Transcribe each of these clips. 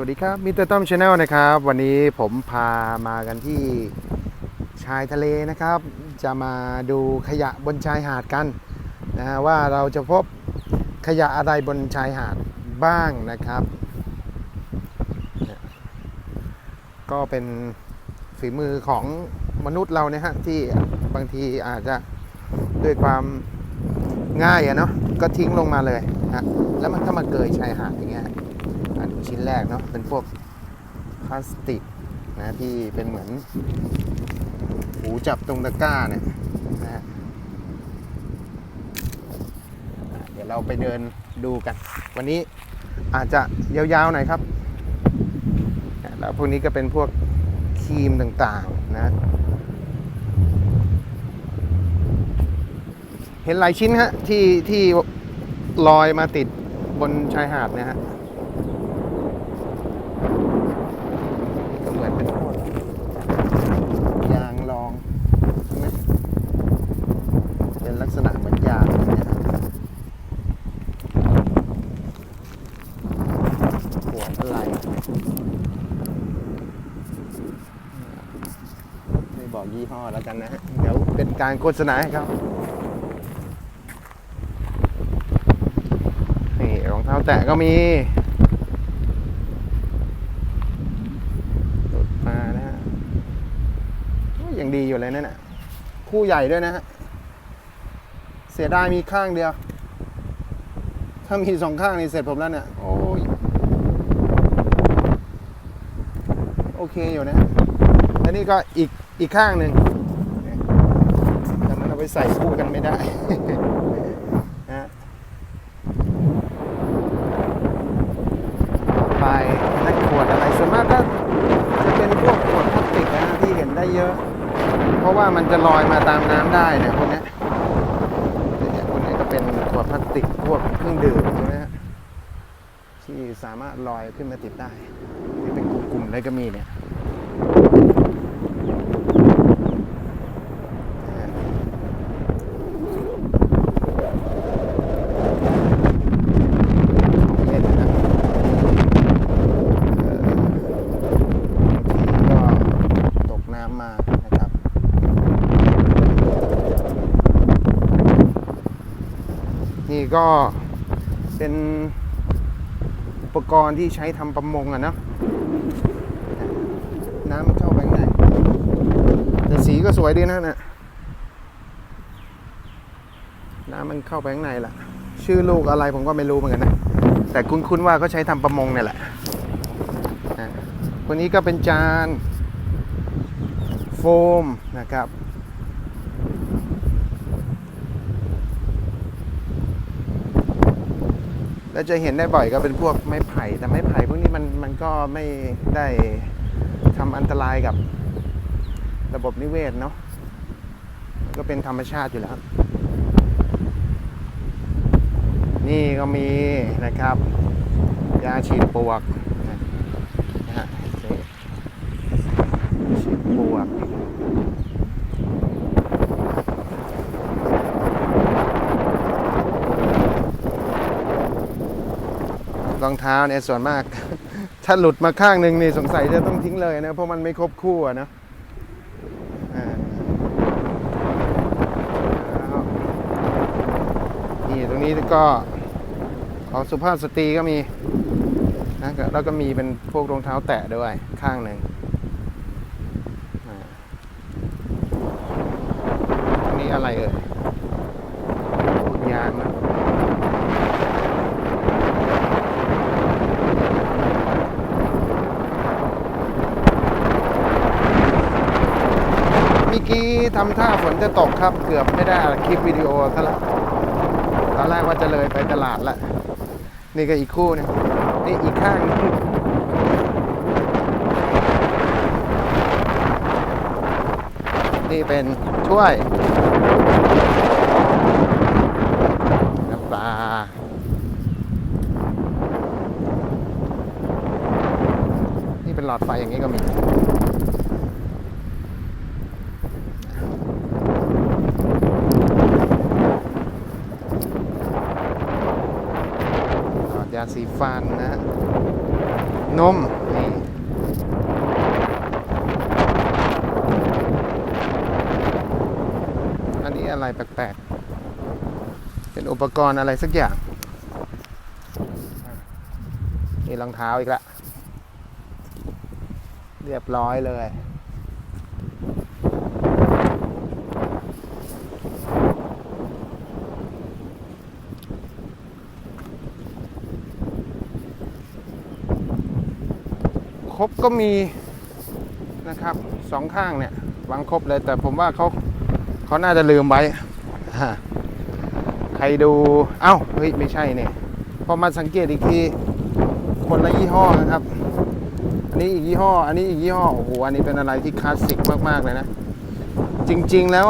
วัสดีครับมิสเตอร์ต้อมชาแนลนะครับ วันนี้ผมพามากันที่ชายทะเลนะครับ จะมาดูขยะบนชายหาดกันนะฮะว่าเราจะพบขยะอะไรบนชายหาดบ้างนะครับ ก็เป็นฝีมือของมนุษย์เราเนี่ยฮะที่บางทีอาจจะด้วยความง่ายอะเนาะก็ทิ้งลงมาเลยฮะแล้วมันก็มาเกยชายหาด ชิ้นแรกเนาะเป็นพวกพลาสติกนะที่เป็นเหมือนหูจับตรงตะกร้าเนี่ยนะฮะเดี๋ยวเราไปเดินดูกัน วันนี้อาจจะยาวๆหน่อยครับ แล้วพวกนี้ก็เป็นพวกครีมต่างๆนะ เห็นหลายชิ้นฮะที่ที่ลอยมาติดบนชายหาดนี่ยฮะ ก็เหมือนเป็นพวกยางรองใช่ไหมเป็นลักษณะเหมือนยางนะฮะหัวอะไรไม่ บอกยี่ห้อแล้วกันนะฮะเดี๋ยวเป็นการโฆษณาให้เขานี่รองเท้าแตะก็มีหลุดมานะฮะยังดีอยู่เลยนั่นนะคู่ใหญ่ด้วยนะฮะเสียดายมีข้างเดียว ถ้ามีสองข้างนี่เสร็จผมแล้วเนี่ยโอ้ยโอเคอยู่นะฮะแล้วนี่ก็อีก อีกข้างหนึ่งแต่มันเอาไปใส่คู่กันไม่ได้นะไปนักขวดอะไรส่วนมากก็จะเป็นพวกขวดพลาสติกนะที่เห็นได้เยอะ เพราะว่ามันจะลอยมาตามน้ำได้เนี่ยพวกนี้เนี่ยพวกนี้ก็เป็นขวดพลาสติกพวกเครื่องดื่มใช่ไหมฮะที่สามารถลอยขึ้นมาติดได้ที่เป็นกลุ่มๆเลยก็มีเนี่ยนะฮะของเล่นนะครับเอ่อบางทีก็ตกน้ำมานะครับ นี่ก็เป็นอุปกรณ์ที่ใช้ทำประมงอะนะน้ำมันเข้าไปข้างในแต่สีก็สวยดีนะเนี่ยน้ำมันเข้าไปข้างในแหละชื่อลูกอะไรผมก็ไม่รู้เหมือนกันนะ แต่คุ้นๆว่าเขาใช้ทำประมงเนี่ยแหละอะคนนี้ก็เป็นจาน โฟมนะครับ แล้วจะเห็นได้บ่อยก็เป็นพวกไม้ไผ่แต่ไม้ไผ่พวกนี้มันมันก็ไม่ได้ทำอันตรายกับระบบนิเวศเนาะก็เป็นธรรมชาติอยู่แล้ว นี่ก็มีนะครับ ยาฉีดปวกนะฮะฉีดปวก ร องเท้าเนี่ยส่วนมาก ถ้าหลุดมาข้างหนึ่งนี่สงสัยจะต้องทิ้งเลยนะ เพราะมันไม่ครบคู่อะนะนี่ตรงนี้ก็ของสุภาพสตรีก็มีนะแล้วก็มีเป็นพวกรองเท้าแตะด้วยข้างหนึ่งอ่าตรงนี้อะไรเอ่ยพวกยางนะ เมื่อกี้ ทำท่าฝนจะตกครับ เกือบไม่ได้อัดคลิปวิดีโอซะล้วตอนแรกว่าจะเลยไปตลาดละ นี่ก็อีกคู่นึงนี่อีกข้างนึงนี่เป็นถ้วยน้ำปลานี่เป็นหลอดไฟอย่างนี้ก็มี หลอดยาสี ฟันนะ นมนี่อันนี้อะไรแปลกๆ เป็นอุปกรณ์อะไรสักอย่าง นี่รองเท้าอีกละเรียบร้อยเลยครบก็มีนะครับสองข้างเนี่ยวางครบเลยแต่ผมว่าเขาเขาน่าจะลืมไว้ฮะ ใครดูเอ้าเฮ้ยไม่ใช่เนี่ยพอมาสังเกตอีกทีคนละยี่ห้อนะครับ อันนี้อีกยี่ห้อ อันนี้อีกยี่ห้อโอ้โหอันนี้เป็นอะไรที่คลาสสิกมากๆเลยนะ จริงๆแล้ว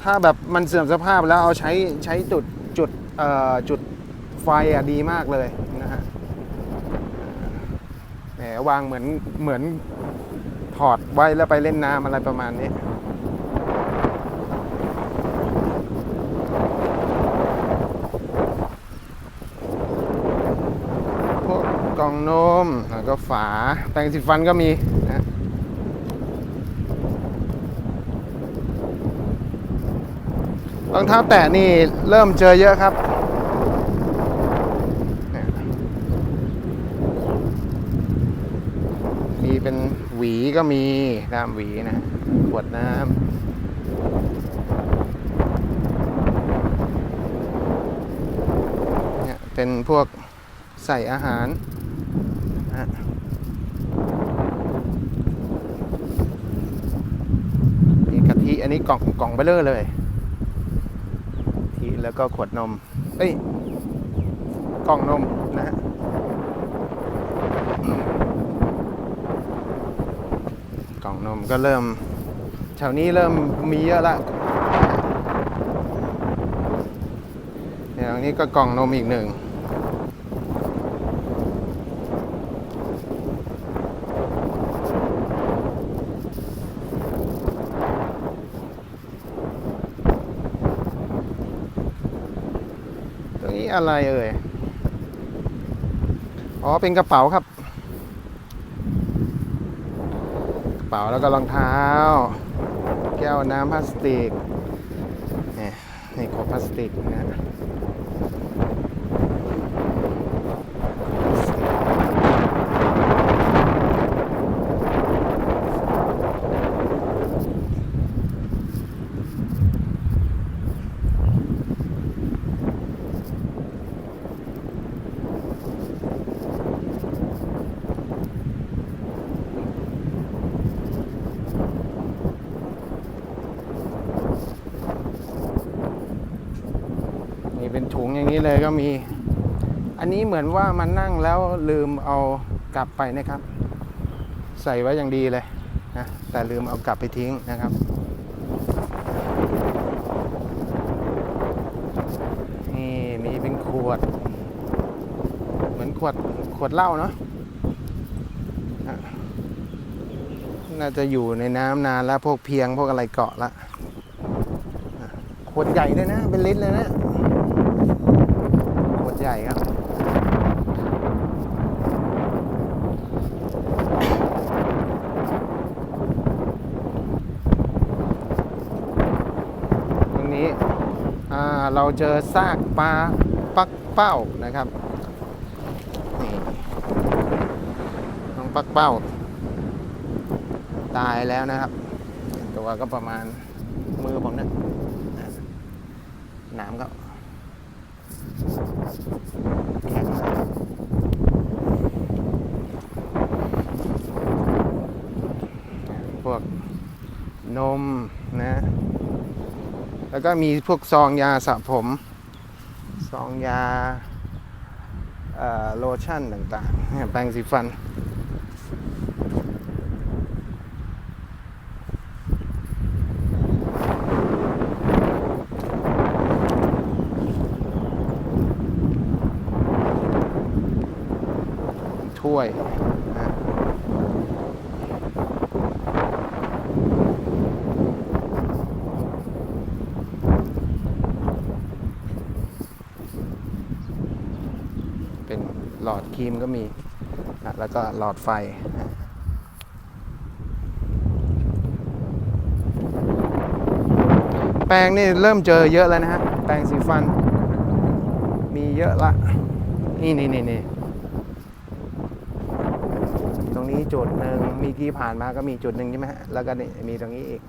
ถ้าแบบมันเสื่อมสภาพแล้วเอาใช้ใช้จุดจุดเอ่อจุดไฟอะดีมากเลยนะฮะแหมวางเหมือนเหมือนถอดไว้แล้วไปเล่นน้ำอะไรประมาณนี้ พวกกล่ องนมแล้วก็ฝาแปรงสีฟันก็มีนะรองเท้าแตะนี่เริ่มเจอเยอะครับมีเป็นหวีก็มีน้ำหวีนะขวดน้ำเป็นพวกใส่อาหาร นะมีกะทิอันนี้กล่องกล่องเบลเลอร์เลยทีแล้วก็ขวดนม เอ้ย กล่องนมนะฮะกล่องนมก็เริ่มแถวนี้เริ่มมีเยอะละแถวนี้ก็กล่องนมอีกหนึ่ง อะไรเอ่ย อ๋อ เป็นกระเป๋าครับ กระเป๋าแล้วก็รองเท้า แก้วน้ำพลาสติก นี่นี่ขวดพลาสติกนะนี่เป็นถุงอย่างนี้ เลยก็มี อันนี้เหมือนว่ามันนั่งแล้วลืมเอากลับไปนะครับ ใส่ไว้อย่างดีเลยนะแต่ลืมเอากลับไปทิ้งนะครับนี่มีเป็นขวด เหมือนขวดขวดเหล้าเนาะน่าจะอยู่ในน้ำนานแล้วพวกเพียงพวกอะไรเกาะละอะขวดใหญ่เลยนะ เป็นลิตรเลยนะ ขวดใหญ่ครับ ตรงนี้อ่า เจอซากปลาปักเป้านะครับนี่น้องปักเป้า ตายแล้วนะครับ ตัวก็ประมาณมือผมเนี่ยอะน้ำก็แข็งพวกนมนะ แล้วก็มีพวกซองยาสระผม ซองยาโลชั่นต่างๆเนี่ยแปรงสีฟัน ถ้วยนะ เป็นหลอดค รีมก็มี แล้วก็หลอดไฟแปรงนี่เริ่มเจอเยอะแล้วนะฮะ แปรงสีฟัน มีเยอะละ นี่นี่นี่นี่ตรงนี้จุดหนึ่งมีที่ผ่านมาก็มีจุดหนึ่งใช่ไหมฮะ แล้วก็นี่มีตรงนี้อีก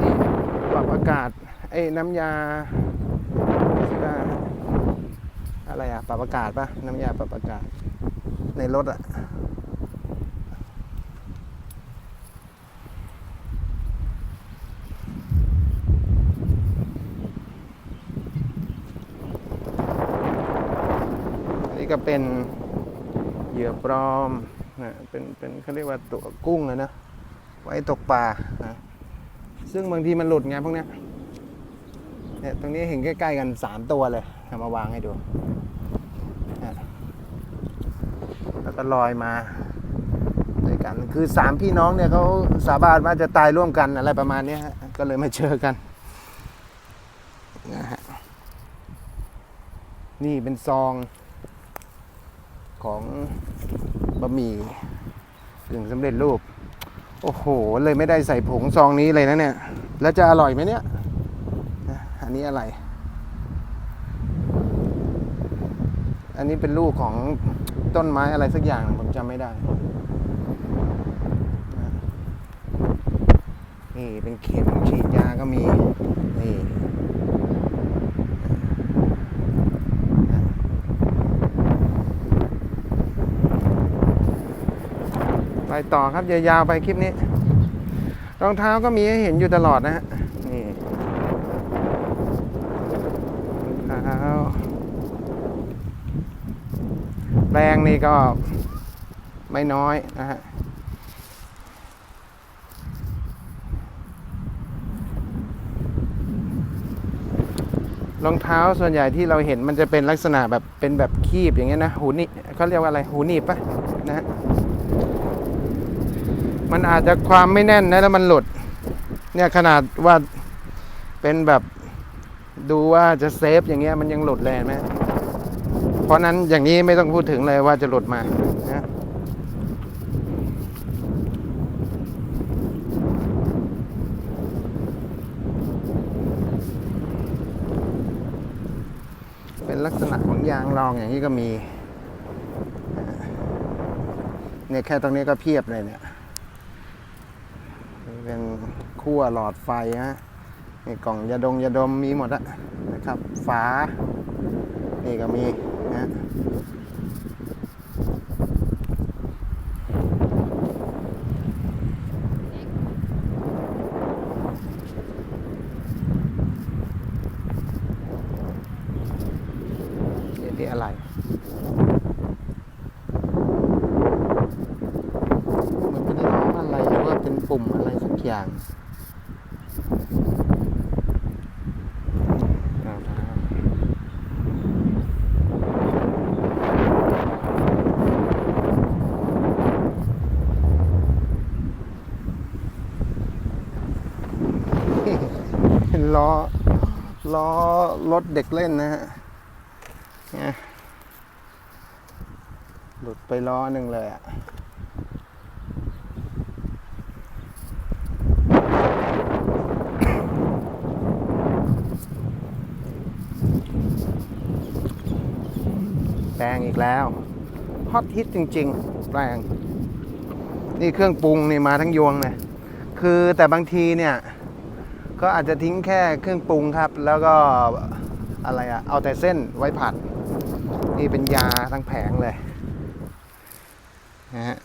นี่ปรับอากาศไอ้น้ำยา อะไรอะปรับอากาศปะน้ำยาปรับอากาศ ในรถอะนนี้ก็เป็นเหยื่อปลอมนะเป็นเป็นเขาเรียกว่าตัวกุ้งอะนะไว้ตกปลานะซึ่งบางทีมันหลุดไงพวกเนี้ย เนี่ยตรงนี้เห็นใกล้ๆกันสามตัวเลยเอามาวางให้ดูนะแล้วก็ลอยมาด้วยกัน คือสามพี่น้องเนี่ยเขาสาบานว่าจะตายร่วมกันอะไรประมาณนี้ก็เลยมาเจอกันนะฮะนี่เป็นซองของบะหมี่กึ่งสำเร็จรูป โอ้โห เลยไม่ได้ใส่ผงซองนี้เลยนะเนี่ย แล้วจะอร่อยไหมเนี่ย นะอันนี้อะไร อันนี้เป็นลูกของต้นไม้อะไรสักอย่างผมจำไม่ได้ นี่เป็นเข็มฉีดยาก็มี นี่ไปต่อครับยาวๆไปคลิปนี้ รองเท้าก็มีให้เห็นอยู่ตลอดนะฮะ นี่รองเท้า แรงนี่ก็ไม่น้อยนะฮะรองเท้าส่วนใหญ่ที่เราเห็นมันจะเป็นลักษณะแบบเป็นแบบคีบอย่างเงี้ยนะหูนี่เขาเรียกว่าอะไรหูหนีบปะนะฮะมันอาจจะความไม่แน่นนะแล้วมันหลุด เนี่ยขนาดว่าเป็นแบบดูว่าจะเซฟอย่างเงี้ยมันยังหลุดเลยเห็นไหม ราะนั้นอย่างนี้ไม่ต้องพูดถึงเลยว่าจะหลุดมานะเป็นลักษณะของยางรองอย่างนี้ก็มีเนี่ยแค่ตรงนี้ก็เพียบเลยเนี่ย เป็นขั้วหลอดไฟฮะนี่กล่องยาดงยาดมมีหมดอะนะครับ ฝา นี่ก็มี Yeah. ล้อล้อรถเด็กเล่นนะฮะเนี่ยหลุดไปล้อหนึ่งเลยอะแปลงอีกแล้ว ฮอตฮิตจริง ๆ แปลง นี่เครื่องปรุงนี่มาทั้งยวงเลยคือแต่บางทีเนี่ย ก็อาจจะทิ้งแค่เครื่องปรุงครับ แล้วก็อะไรอะเอาแต่เส้นไว้ผัด นี่เป็นยาทั้งแผงเลยนะฮะ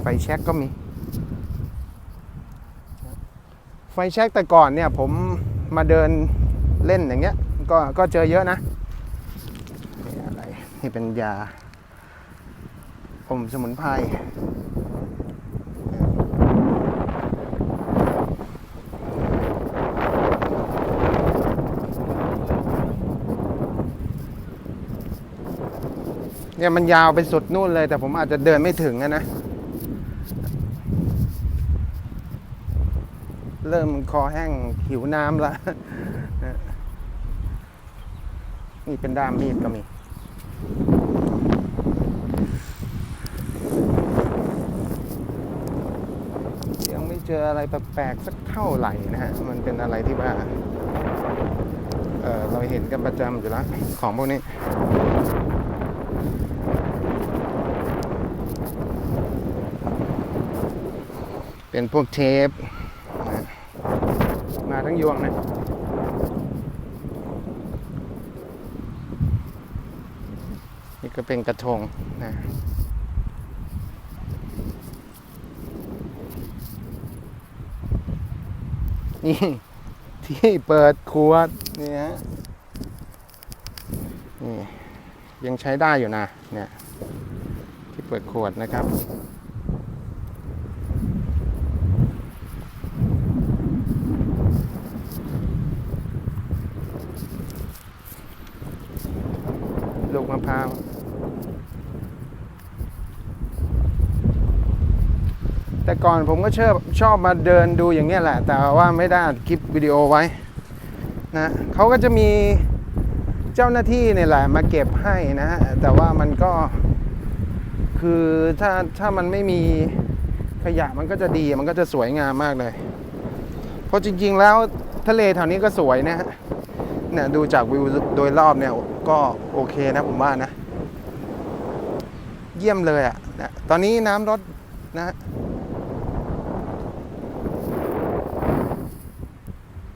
ไฟแช็กก็มี ไฟแช็กแต่ก่อนเนี่ยผมมาเดินเล่นอย่างเงี้ย ก็ก็เจอเยอะนะ นี่อะไร นี่เป็นยา อมสมุนไพรเนี่ยมันยาวไปสุดนู่นเลย แต่ผมอาจจะเดินไม่ถึงอะนะ เริ่มคอแห้งหิวน้ำละนี่เป็นด้ามมีดก็มี ยังไม่ เจออะไรแปลกๆสักเท่าไหร่นะฮะ มันเป็นอะไรที่ว่าเเราเห็นกันประจำอยู่แล้วของพวกนี้เป็นพวกเทปมาทั้งยวงนะนี่ก็เป็นกระทงนะี่ที่เปิดขวดนี่ฮะนี่ยังใช้ได้อยู่นะเนี่ยที่เปิดขวดนะครับ ลูกมะพร้าว แต่ก่อนผมก็ชอบชอบมาเดินดูอย่างเงี้ยแหละ แต่ว่าไม่ได้อัดคลิปวิดีโอไว้นะเขาก็จะมีเจ้าหน้าที่เนี่ยแหละมาเก็บให้นะฮะแต่ว่ามันก็คือถ้าถ้ามันไม่มีขยะมันก็จะดีมันก็จะสวยงามมากเลย เพราะจริงๆแล้วทะเลแถวนี้ก็สวยนะฮะเนี่ยดูจากวิวโดยรอบเนี่ยก็โอเคนะผมว่านะ เยี่ยมเลยอะ่ะนะตอนนี้น้ำลดนะฮะ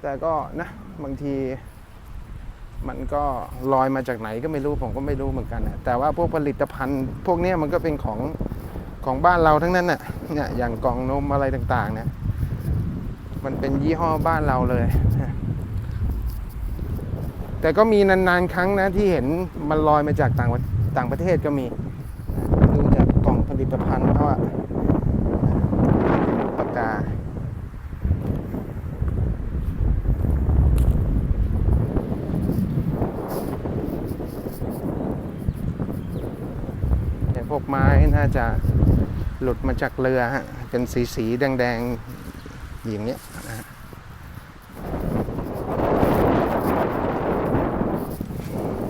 แต่ก็นะบางทีมันก็ลอยมาจากไหนก็ไม่รู้ผมก็ไม่รู้เหมือนกันนะแต่ว่าพวกผลิตภัณฑ์ พวกนี้มันก็เป็นของของบ้านเราทั้งนั้นน่ะเนี่ยอย่างกล่องนมอะไรต่างๆเนี่ยมันเป็นยี่ห้อบ้านเราเลย แต่ก็มีนานๆครั้งนะที่เห็นมันลอยมาจากต่างประต่างประเทศก็มี ดูจากกล่องผลิตภัณฑ์เขาอะปากกา เนี่ยพวก ไม้น่าจะหลุดมาจากเรือฮะ เป็นสีสีแดงๆอย่างเนี้ยนะ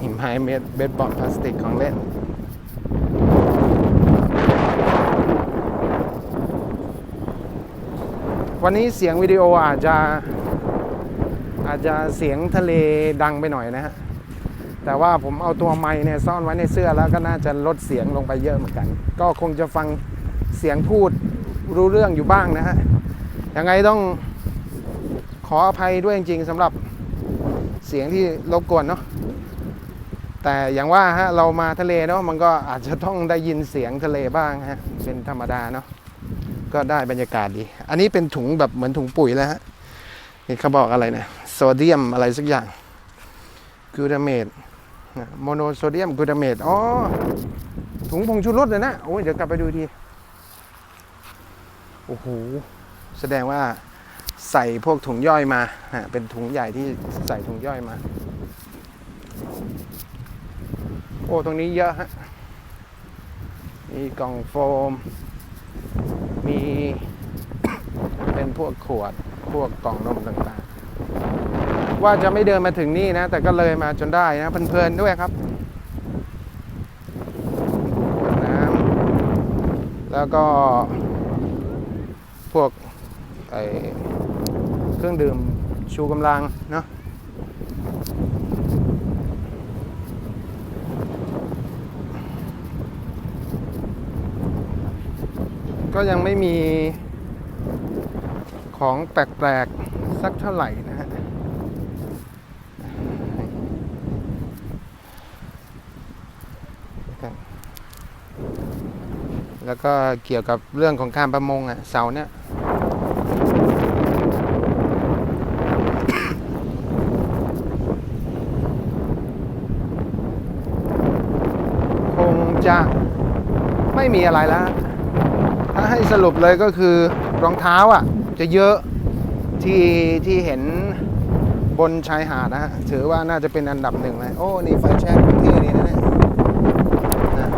หิมไฮเม็ดเบสบอลพลาสติกของเล่น วันนี้เสียงวิดีโออาจจะอาจจะเสียงทะเลดังไปหน่อยนะฮะ แต่ว่าผมเอาตัวไม้เนี่ยซ่อนไว้ในเสื้อแล้วก็น่าจะลดเสียงลงไปเยอะเหมือนกัน ก็คงจะฟังเสียงพูดรู้เรื่องอยู่บ้างนะฮะยังไงต้องขออภัยด้วยจริงๆสำหรับเสียงที่รบกวนเนาะแต่อย่างว่าฮะเรามาทะเลเนาะมันก็อาจจะต้องได้ยินเสียงทะเลบ้างฮะเป็นธรรมดาเนาะก็ได้บรรยากาศดี อันนี้เป็นถุงแบบเหมือนถุงปุ๋ยแล้วฮะนี่เขาบอกอะไรนะโซเดียมอะไรสักอย่างกลูตาเมต โมโนโซเดียมกลูตาเมตอ๋อ ถุงผงชูรสเลยนะ โอ้ยเดี๋ยวกลับไปดูที โอ้โห แสดงว่าใส่พวกถุงย่อยมาฮะเป็นถุงใหญ่ที่ใส่ถุงย่อยมา โอ้ ตรงนี้เยอะฮะ มีกล่องโฟม มีเป็นพวกขวด พวกกล่องนมต่างๆ ว่าจะไม่เดินมาถึงนี่นะ แต่ก็เลยมาจนได้นะเพลินๆด้วยครับน้ำแล้วก็พวกไอเครื่องดื่มชูกำลังเนาะก็ยังไม่มีของแปลกๆ สักเท่าไหร่นะฮะ ครับ แล้วก็เกี่ยวกับเรื่องของการประมงอะเสาเนี่ยคงจะไม่มีอะไรแล้ว ถ้าให้สรุปเลยก็คือรองเท้าอะ จะเยอะที่ที่เห็นบนชายหาดนะฮะถือว่าน่าจะเป็นอันดับหนึ่งเลย โอ้ นี่ไฟแช็กที่นี่นะเนี่ยนะ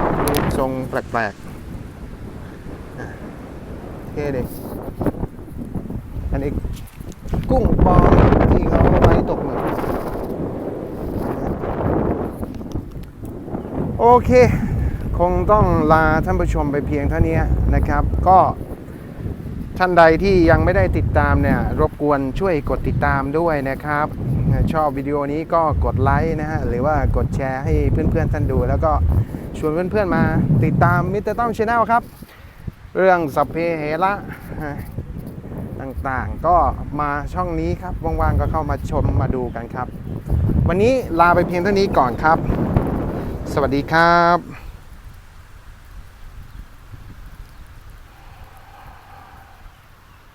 ทรงแปลกๆ เคเด็ก อันนี้กุ้งปองที่เขาไว้ตกหมึกโอเค คงต้องลาท่านผู้ชมไปเพียงเท่านี้นะครับ ก็ท่านใดที่ยังไม่ได้ติดตามเนี่ย รบกวนช่วยกดติดตามด้วยนะครับ ชอบวิดีโอนี้ก็กดไลค์นะฮะ หรือว่ากดแชร์ให้เพื่อนๆท่านดู แล้วก็ชวนเพื่อนๆมาติดตามมิสเตอร์ต้อมชาแนลครับ เรื่องสัพเพเหระต่างๆ ก็มาช่องนี้ครับ ว่างๆ ก็เข้ามาชมมาดูกันครับ วันนี้ลาไปเพียงเท่านี้ก่อนครับ สวัสดีครับ